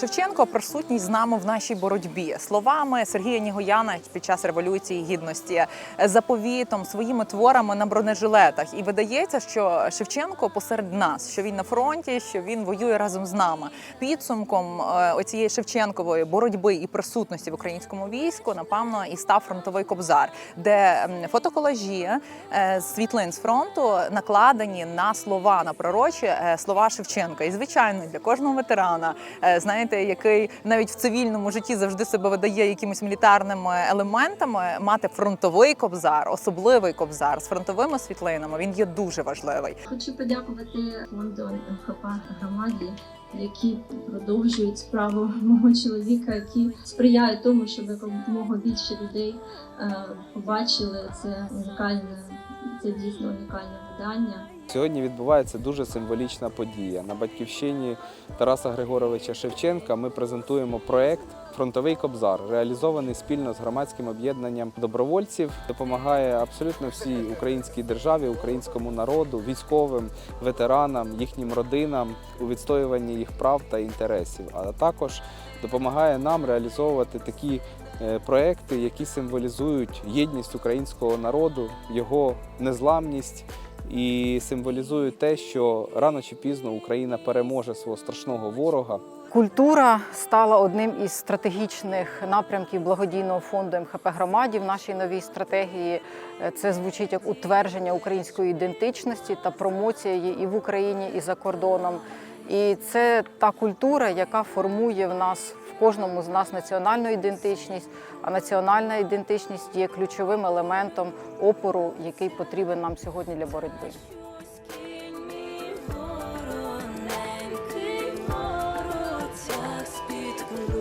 Шевченко присутній з нами в нашій боротьбі словами Сергія Нігояна під час революції гідності, заповітом, своїми творами на бронежилетах. І видається, що Шевченко посеред нас, що він на фронті, що він воює разом з нами. Підсумком е, оцієї Шевченкової боротьби і присутності в українському війську, напевно, і став фронтовий кобзар, де фотоколажі е, світлин з фронту накладені на слова на пророчі е, слова Шевченка. І звичайно, для кожного ветерана, е, знаєте, який навіть в цивільному житті завжди себе видає якимись мілітарними елементами, мати фронтовий кобзар, особливий кобзар з фронтовими світлинами. Він є дуже важливий. Хочу подякувати фонду МХП громаді, які продовжують справу мого чоловіка, які сприяють тому, щоб якомога більше людей е, побачили це унікальне, це дійсно унікальне видання. Сьогодні відбувається дуже символічна подія. На батьківщині Тараса Григоровича Шевченка ми презентуємо проект Фронтовий кобзар, реалізований спільно з громадським об'єднанням добровольців. Допомагає абсолютно всій українській державі, українському народу, військовим, ветеранам, їхнім родинам у відстоюванні їх прав та інтересів. А також допомагає нам реалізовувати такі проекти, які символізують єдність українського народу, його незламність і символізують те, що рано чи пізно Україна переможе свого страшного ворога. Культура стала одним із стратегічних напрямків благодійного фонду МХП громаді в нашій новій стратегії. Е, Це звучить як утвердження української ідентичності та промоція її і в Україні, і за кордоном. І це та культура, яка формує в нас в кожному з нас національну ідентичність. А національна ідентичність є ключовим елементом опору, який потрібен нам сьогодні для боротьби. З